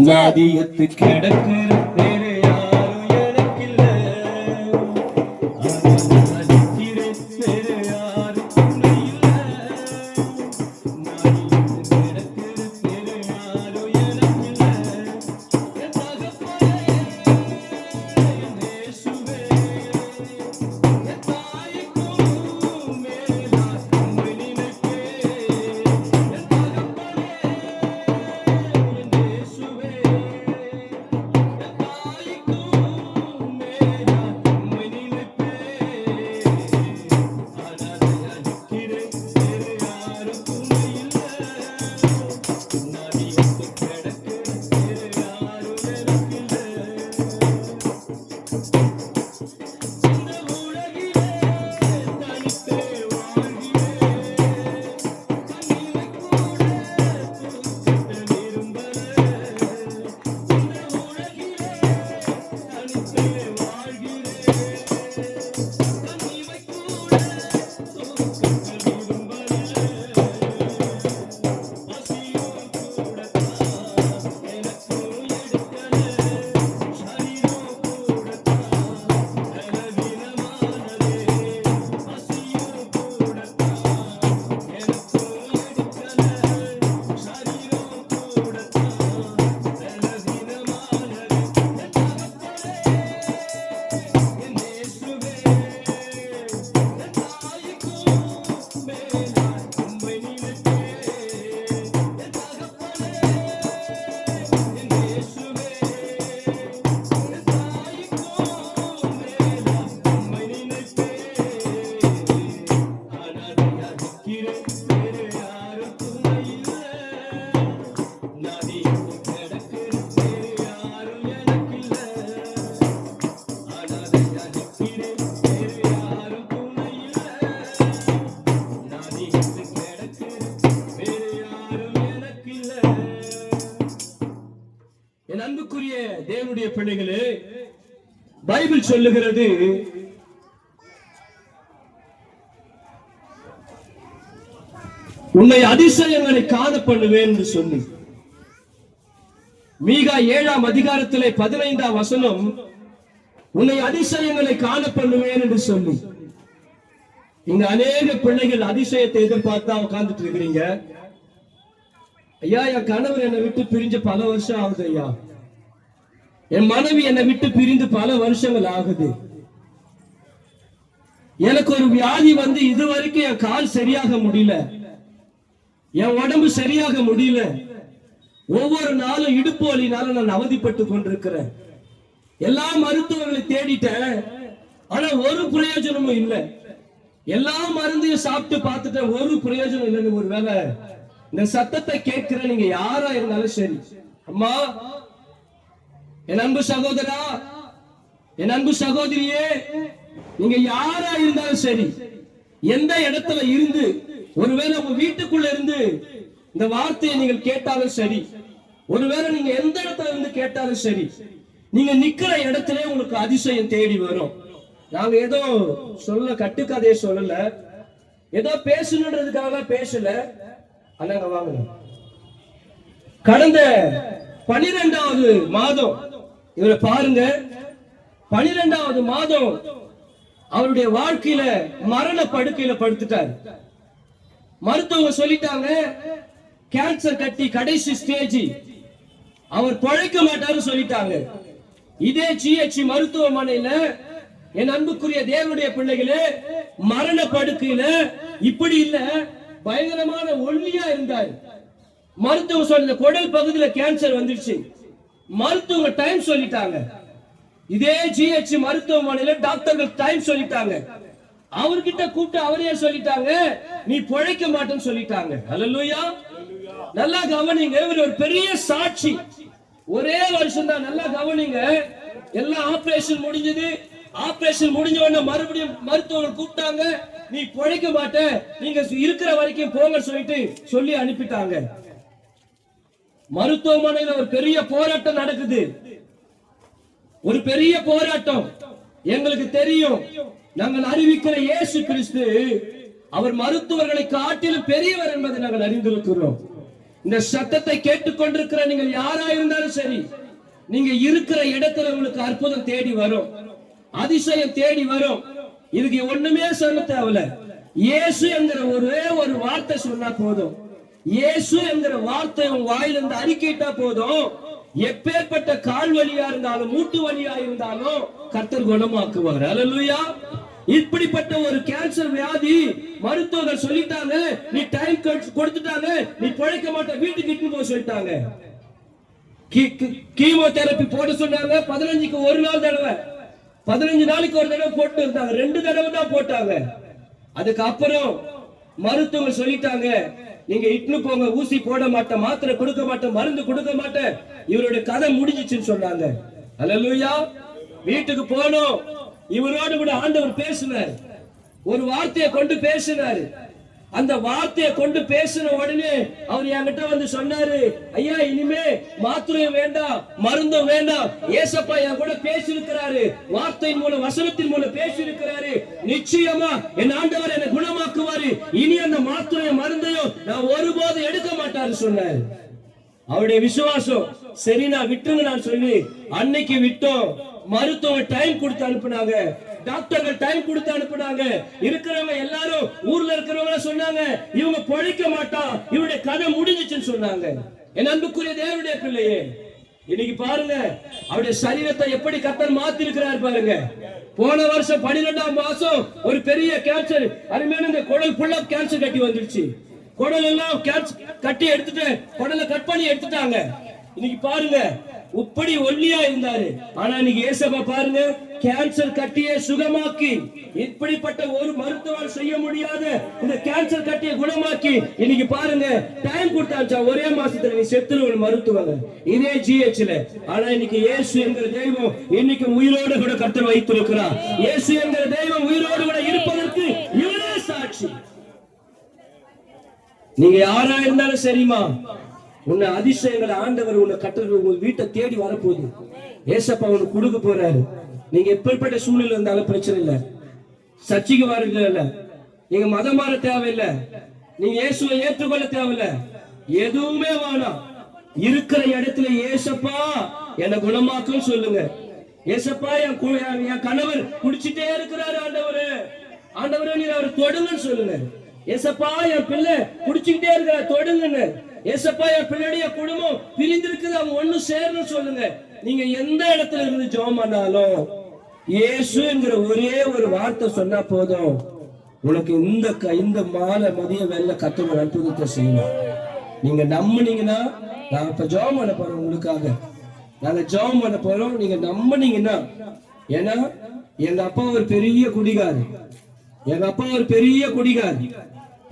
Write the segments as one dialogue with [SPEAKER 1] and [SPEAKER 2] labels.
[SPEAKER 1] நதியத்து கிடக்கிற பைபிள் சொல்லுகிறது உன்னை அதிசயங்களை காண பண்ணுவேன் என்று சொல்லி. மீகா ஏழாம் அதிகாரத்திலே பதினைந்தாம் வசனம் உன்னை அதிசயங்களை காண பண்ணுவேன் என்று சொல்லி. இங்க அநேக பிள்ளைகள் அதிசயத்தை எதிர்பார்த்தா உட்கார்ந்துட்டு இருக்கிறீங்க. ஐயா என் கணவர் என்னை விட்டு பிரிஞ்சு பல வருஷம் ஆகுது ஐயா. என் மனைவி என்னை விட்டு பிரிந்து பல வருஷங்கள் ஆகுது. எனக்கு ஒரு வியாதி வந்து இது வரைக்கும் என் கால் சரியாக முடியல. என் உடம்பு சரியாக முடியல. ஒவ்வொரு நாளும் இடுப்பு வலினால நான் அவதிப்பட்டு கொண்டிருக்கிறேன். எல்லா மருத்துவர்களை தேடிட்டேன். ஆனா ஒரு பிரயோஜனமும் இல்லை. எல்லா மருந்தையும் சாப்பிட்டு பார்த்துட்டேன். ஒரு பிரயோஜனம் இல்லைன்னு ஒருவேளை. இந்த சத்தத்தை கேட்கிற நீங்க யாரா இருந்தாலும் சரி. அம்மா என் அன்பு சகோதரா என் அன்பு சகோதரியே நீங்க யாரா இருந்தாலும் சரி எந்த இடத்துல இருந்து ஒருவேளை உங்க வீட்டுக்குள்ள இருந்து இந்த வார்த்தையை நீங்கள் கேட்டாலும் சரி ஒருவேளை நீங்க எந்த இடத்துல இருந்து கேட்டாலும் சரி நீங்க நிக்கிற இடத்துல உங்களுக்கு அதிசயம் தேடி வரும். நாங்க ஏதோ சொல்ல கட்டுக்கதையை சொல்லல. ஏதோ பேசணுன்றதுக்காக பேசல. அண்ணாங்க வாங்க. கடந்த பனிரெண்டாவது மாதம் இவரை பாருங்க. பனிரெண்டாவது மாதம் அவருடைய வாழ்க்கையில மரண படுக்கையில படுத்துட்டார். மருத்துவங்க சொல்லிட்டாங்க கேன்சர் கட்டி கடைசி ஸ்டேஜ் அவர் பழைக்க மாட்டாரு சொல்லிட்டாங்க. இதே ஜிஹெச் மருத்துவமனையில என் அன்புக்குரிய தேவனுடைய பிள்ளைகளே மரண படுக்கையில இப்படி இல்ல பயங்கரமான ஒல்லியா இருந்தார். மருத்துவம் சொன்ன குடல் பகுதியில கேன்சர் வந்துருச்சு. மருத்துவங்க டைம் சொல்லிட்டாங்க. இதே ஜிஹெச் மருத்துவமனையில டாக்டர்கள் டைம் சொல்லிட்டாங்க. அவர்கிட்ட கூப்பிட்டு அவரே சொல்லிட்டாங்க நீ பொழைக்க மாட்டேன்னு சொல்லிட்டாங்க. அல்லேலூயா நல்லா கவனிங்க இவர் ஒரு பெரிய சாட்சி. ஒரே வருஷம் தான் நல்லா கவனிங்க. எல்லாம் ஆபரேஷன் முடிஞ்சது. ஆபரேஷன் முடிஞ்ச உடனே மறுபடியும் மருத்துவர்கள் கூப்பிட்டாங்க நீ பொழைக்க மாட்டேன் நீங்க இருக்கிற வரைக்கும் போங்க சொல்லிட்டு சொல்லி அனுப்பிட்டாங்க. மருத்துவமனையில ஒரு பெரிய போராட்டம் நடக்குது. ஒரு பெரிய போராட்டம். எங்களுக்கு தெரியும். நாங்கள் அறிவிக்கிற இயேசு கிறிஸ்து அவர் மருத்துவர்களை காட்டிலும் பெரியவர் என்பதை நாங்கள் அறிந்திருக்கிறோம். இந்த சத்தத்தை கேட்டுக்கொண்டிருக்கிற நீங்கள் யாரா இருந்தாலும் சரி நீங்க இருக்கிற இடத்துல உங்களுக்கு அற்புதம் தேடி வரும். அதிசயம் தேடி வரும். இதுக்கு ஒண்ணுமே சொல்ல தேவையில்ல. இயேசு என்கிற ஒரே ஒரு வார்த்தை சொன்னா போதும். இயேசு என்கிற வார்த்தை உன் வாயிலிருந்து அறிக்கையிட்டா போதும். எப்பேற்பட்ட கால் வலியா இருந்தாலும் மூட்டு வலியா இருந்தாலும் கர்த்தர் குணமாக்குவார். அலலுயா இப்படிப்பட்ட ஒரு கேன்சர் வியாதி மருத்துவர்கள் சொல்லிட்டாங்க. நீ டைம் கொடுத்துட்டாங்க. நீ பிழைக்க மாட்ட. வீட்டுக்கு இட்டு போக சொல்லிட்டாங்க. கீமோதெரப்பி போட சொன்னாங்க. பதினஞ்சுக்கு ஒரு நாள் தடவை. பதினஞ்சு நாளைக்கு ஒரு தடவை போட்டு இருந்தாங்க. ரெண்டு தடவை தான் போட்டாங்க. அதுக்கப்புறம் மருத்துவங்க சொல்லிட்டாங்க. நீங்க இட்னு போங்க ஊசி போட மாட்டேன் மாத்திரை கொடுக்க மாட்டேன் மருந்து கொடுக்க மாட்டேன். இவருடைய கதை முடிஞ்சிச்சுன்னு சொன்னாங்க. அல்லேலூயா வீட்டுக்கு போனோம். இவரோடு கூட ஆண்டவர் பேசினார். ஒரு வார்த்தையை கொண்டு பேசினாரு. அந்த வார்த்தையை கொண்டு பேசின உடனே அவர் என்கிட்ட வந்து சொன்னாரு ஐயா இனிமே மாத்திரையும் வேண்டாம் மருந்தும் வேண்டாம். ஏசப்பா என் கூட பேசியிருக்கிறாரு வார்த்தையின் மூலம் வசனத்தின் மூலம் பேசியிருக்கிறாரு. நிச்சயமா என் ஆண்டவர் என்னை குணமாக்குவாரு. இனி அந்த மாத்திரையும் மருந்தையும் நான் ஒருபோதும் எடுக்க மாட்டாரு சொன்னாரு. அவருடைய விசுவாசம் சரி நான் விட்டுங்க நான் சொல்லி அன்னைக்கு விட்டோம். மருத்துவ டைம் கொடுத்து அனுப்புனாங்க. டாக்டர்கள் டைம் கொடுத்து அனுப்புனாங்க. இருக்கிறவங்க எல்லாரும் ஊர்ல இருக்கிறவங்க சொன்னாங்க. இவங்க பொழைக்க மாட்டான் இவருடைய கதை முடிஞ்சிச்சுன்னு சொன்னாங்க. என் அன்புக்குரிய தேவனுடைய பிள்ளையே இன்னைக்கு பாருங்க அவருடைய சரீரத்தை எப்படி கத்தர் மாத்தி இருக்கிறார் பாருங்க. போன வருஷம் பன்னிரெண்டாம் மாசம் ஒரு பெரிய கேன்சர் அருமையான இந்த குடல் ஃபுல்லா கேன்சர் கட்டி வந்துருச்சு. குடல் எல்லாம் கேன்சர் கட்டி எடுத்துட்டு குடலை கட் பண்ணி எடுத்துட்டாங்க. இன்னைக்கு பாருங்க இப்படி ஒல்லியா இருந்தாரு. ஆனா இன்னைக்கு ஏசப்பா பாருங்க கேன்சர் கட்டியை சுகமாக்கி இப்படிப்பட்ட ஒரு மருத்துவர் செய்ய முடியாத இந்த கேன்சர் கட்டியை குணமாக்கி இன்னைக்கு பாருங்க டைம் கொடுத்தாச்சா ஒரே மாசத்துல நீ செத்துருவன் மருத்துவங்க. இதே ஜிஹெச்ல ஆனா இன்னைக்கு இயேசு என்கிற தெய்வம் இன்னைக்கு உயிரோடு கூட கர்த்தர் வைத்திருக்கிறார். இயேசு என்கிற தெய்வம் உயிரோடு கூட இருப்பதற்கு இவரே சாட்சி. நீங்க யாரா இருந்தாலும் சரிமா உன்னை அதிசயங்களை ஆண்டவர் உன்னை கட்டுறது உங்க வீட்டை தேடி வரப்போகுது. ஏசப்பா உனக்கு கொடுக்க போறாரு. நீங்க எப்படிப்பட்ட சூழ்நிலை இருந்தாலும் பிரச்சனை இல்ல. சர்ச்சைக்கு வரது இல்ல. நீங்க மதம் மாற தேவையில்லை. நீங்க இயேசுவை ஏற்றுக்கொள்ள தேவையில்லை. எதுவுமே வேணாம். இருக்கிற இடத்துல ஏசப்பா என்னை குணமாக்கும் சொல்லுங்க. ஏசப்பா என் என் கணவர் குடிச்சிட்டே இருக்கிறாரு ஆண்டவரு. ஆண்டவரே நீர் அவர் தொடுங்கன்னு சொல்லுங்க. ஏசப்பா என் பிள்ளை குடிச்சுக்கிட்டே இருக்கிறார் தொடுங்கன்னு. ஏசப்பா என் பிள்ளைடைய குடும்பம் பிரிந்திருக்குது அவங்க ஒண்ணு சேரணும் சொல்லுங்க. நீங்க எந்த இடத்துல இருந்து ஜெபம் பண்ணாலும் இயேசுங்கிற ஒரே ஒரு வார்த்தை சொன்னா போதும். உனக்கு இந்த க- இந்த மாலை மதிய வெள்ள கத்தோட அற்புதத்தை செய்யணும் நீங்க நம்புனீங்கன்னா நான் இப்ப ஜெபம் பண்ண போறோம் உங்களுக்காக. நாங்க ஜெபம் பண்ண போறோம் நீங்க நம்புனீங்கன்னா ஏன்னா எங்க அப்பா ஒரு பெரிய குடிகாரு. எங்க அப்பா ஒரு பெரிய குடிகார்.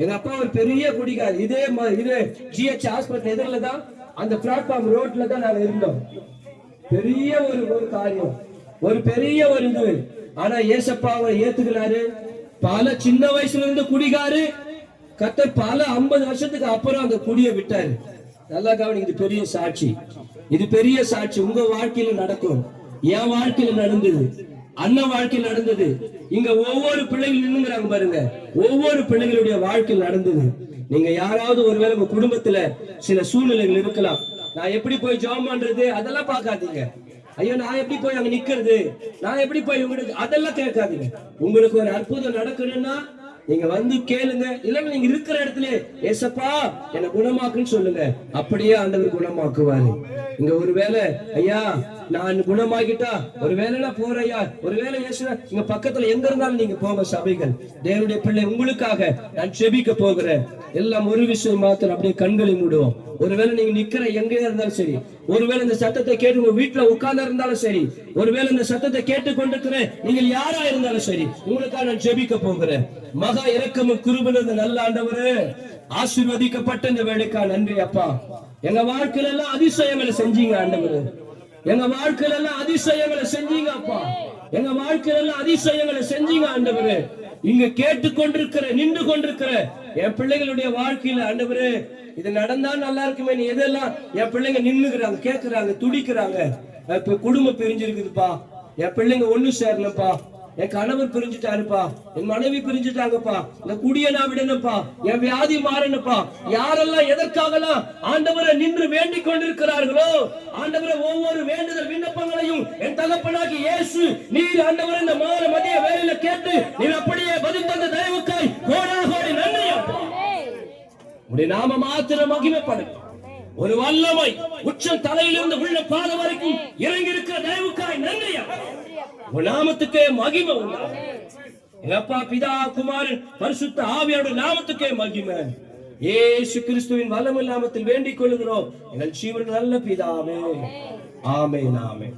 [SPEAKER 1] எங்க அப்பா ஒரு பெரிய குடிகார். இதே இது ஜிஹெச் ஹாஸ்பிட்டல் எதிரில தான் அந்த பிளாட்ஃபார்ம் ரோட்ல தான் நாங்க இருந்தோம். பெரிய ஒரு ஒரு காரியம். ஒரு பெரிய ஒரு இது. ஆனா ஏசப்பாவை ஏத்துக்கிறாரு பல சின்ன வயசுல இருந்து குடிகாரு. கத்த பல ஐம்பது வருஷத்துக்கு அப்புறம் அந்த குடியை விட்டாரு. நல்லா கவனிங்க இது பெரிய சாட்சி. இது பெரிய சாட்சி. உங்க வாழ்க்கையில நடக்கும். என் வாழ்க்கையில நடந்தது. அண்ணன் வாழ்க்கையில் நடந்தது. இங்க ஒவ்வொரு பிள்ளைகள் நின்னுங்கிறாங்க பாருங்க. ஒவ்வொரு பிள்ளைகளுடைய வாழ்க்கை நடந்தது. நீங்க யாராவது ஒருவேளை உங்க குடும்பத்துல சில சூழ்நிலைகள் இருக்கலாம். நான் எப்படி போய் ஜாம் பண்றது? அதெல்லாம் பாக்காதீங்க ஐயோ நான் எப்படி போய் அங்க நிக்கிறது? நான் எப்படி போய் உங்களுக்கு அதெல்லாம் கேட்காதீங்க. உங்களுக்கு ஒரு அற்புதம் நடக்கணும்னா நீங்க வந்து கேளுங்க. இல்ல நீங்க இருக்கிற இடத்துல ஏசப்பா என்ன குணமாக்குன்னு சொல்லுங்க. அப்படியே ஆண்டவர் குணமாக்குவாரு. இங்க ஒருவேளை ஐயா நான் குணமாகிட்டா ஒருவேளை நான் போறையா ஒருவேளை இயேசுவே இங்க பக்கத்துல எங்க இருந்தாலும் நீங்க போங்க சபைகள். தேவனுடைய பிள்ளை உங்களுக்காக நான் செபிக்க போகிறேன். எல்லாம் ஒரு விஷயம் மாத்திரம் அப்படியே கண்களை மூடுவோம். ஒருவேளை நீங்க நிக்கிற எங்க இருந்தாலும் சரி. ஒருவேளை இந்த சத்தத்தை கேட்டு உங்க வீட்டுல உட்கார்ந்து இருந்தாலும் சரி. ஒருவேளை இந்த சத்தத்தை கேட்டு கொண்டிருக்கிற நீங்கள் யாரா இருந்தாலும் சரி உங்களுக்காக நான் ஜெபிக்க போகிறேன். மகா இரக்கமும் குருபினது நல்ல ஆண்டவரு. ஆசீர்வதிக்கப்பட்ட இந்த வேலைக்கா நன்றி அப்பா. எங்க வாழ்க்கையில எல்லாம் அதிசயங்களை செஞ்சீங்க ஆண்டவரு. எங்க வாழ்க்கையில எல்லாம் அதிசயங்களை செஞ்சீங்க அப்பா. எங்க வாழ்க்கையில எல்லாம் அதிசயங்களை செஞ்சீங்க ஆண்டவரு. இங்க கேட்டு கொண்டிருக்கிற நின்று கொண்டிருக்கிற என் பிள்ளைகளுடைய வாழ்க்கையில ஆண்டவரு இது நடந்தா நல்லா இருக்குமே. நீ எதெல்லாம் என் பிள்ளைங்க நின்னுக்கிறாங்க கேக்குறாங்க துடிக்கிறாங்க இப்ப குடும்பம் பிரிஞ்சிருக்குதுப்பா. என் பிள்ளைங்க ஒண்ணு சேரலப்பா என் கணவர் பிரிஞ்சுட்டாருப்பா. என் மனைவி பிரிஞ்சுட்டாங்கப்பா. இந்த குடிய நான் விடணும்ப்பா. என் வியாதி மாறணும்ப்பா. யாரெல்லாம் எதற்காகலாம் ஆண்டவரை நின்று வேண்டிக் கொண்டிருக்கிறார்களோ ஆண்டவரை ஒவ்வொரு வேண்டுதல் விண்ணப்பங்களையும் என் தகப்பனாகி இயேசு நீர் ஆண்டவர் இந்த மாற மதிய வேலையில கேட்டு நீர் அப்படியே பதில் தந்த தயவுக்காய் கோடா கோடி நன்றி உடைய நாம மாத்திரம் மகிமைப்படும். ஒரு வல்லமை உச்சம் தலையிலிருந்து உள்ள பாத வரைக்கும் இறங்கி இருக்கிற தயவுக்காய் நன்றி நாமத்துக்கே மகிமை உண்டாகும். பிதா குமாரன் பரிசுத்த ஆவியோட நாமத்துக்கே மகிமை. ஏசு கிறிஸ்துவின் வல்லமை நாமத்தில் வேண்டிக் கொள்கிறோம். எங்கள் ஜீவன் நல்ல பிதாவே. ஆமே நாமே